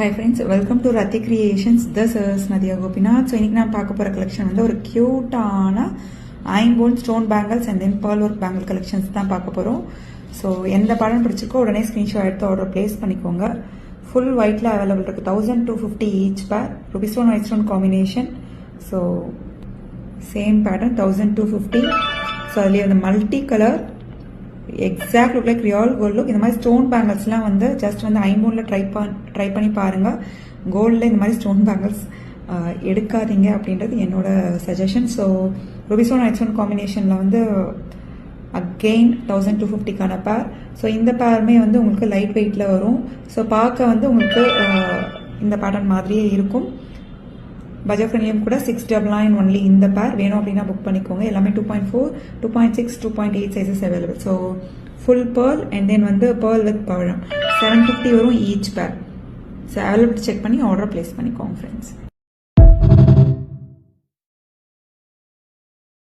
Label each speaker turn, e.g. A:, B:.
A: Hi friends welcome to Rathi creations த சர்ஸ் Nadiya Gopinath so இன்றைக்கி நான் பார்க்க போகிற கலெக்ஷன் வந்து ஒரு க்யூட்டான ஐம்போன் stone bangles and then pearl work bangle collections தான் பார்க்க போகிறோம் ஸோ எந்த படம் பிடிச்சிருக்கோ உடனே ஸ்க்ரீன்ஷாட் எடுத்து ஆர்டர் ப்ளேஸ் பண்ணிக்கோங்க. ஃபுல் ஒயிட்டில் அவைலபிள் இருக்குது thousand two fifty each pair ruby stone white stone combination so same pattern thousand two fifty so அதுலேயே வந்து multi colour exact look like real gold look இந்த மாதிரி ஸ்டோன் பேங்கிள்ஸ்லாம் வந்து just வந்து ஐம்பூனில் try பண் ட்ரை பண்ணி பாருங்கள் கோல்டில் இந்த மாதிரி ஸ்டோன் பேங்கிள்ஸ் எடுக்காதீங்க அப்படின்றது என்னோட சஜஷன் ஸோ ருபிசோன் ஐட்ஸோன் காம்பினேஷனில் வந்து அகெயின் தௌசண்ட் டூ ஃபிஃப்டிக்கான பேர் ஸோ இந்த பேருமே வந்து உங்களுக்கு லைட் வெயிட்டில் வரும். ஸோ பார்க்க வந்து உங்களுக்கு இந்த பேட்டர்ன் மாதிரியே இருக்கும். பஜாஜ் ஃப்ரெண்ட்லியும் கூட சிக்ஸ் டபுள் நைன் ஒன்லி இந்த பேர் வேணும் அப்படின்னா புக் பண்ணிக்கோங்க. எல்லாமே two point four two point six two point eight sizes available so full pearl and then வந்து பேர்ல் வித் பவழம் செவன் ஃபிஃப்டி வரும் each pair so available check பண்ணி ஆர்டர் ப்ளேஸ் பண்ணிக்கோங்க ஃப்ரெண்ட்ஸ்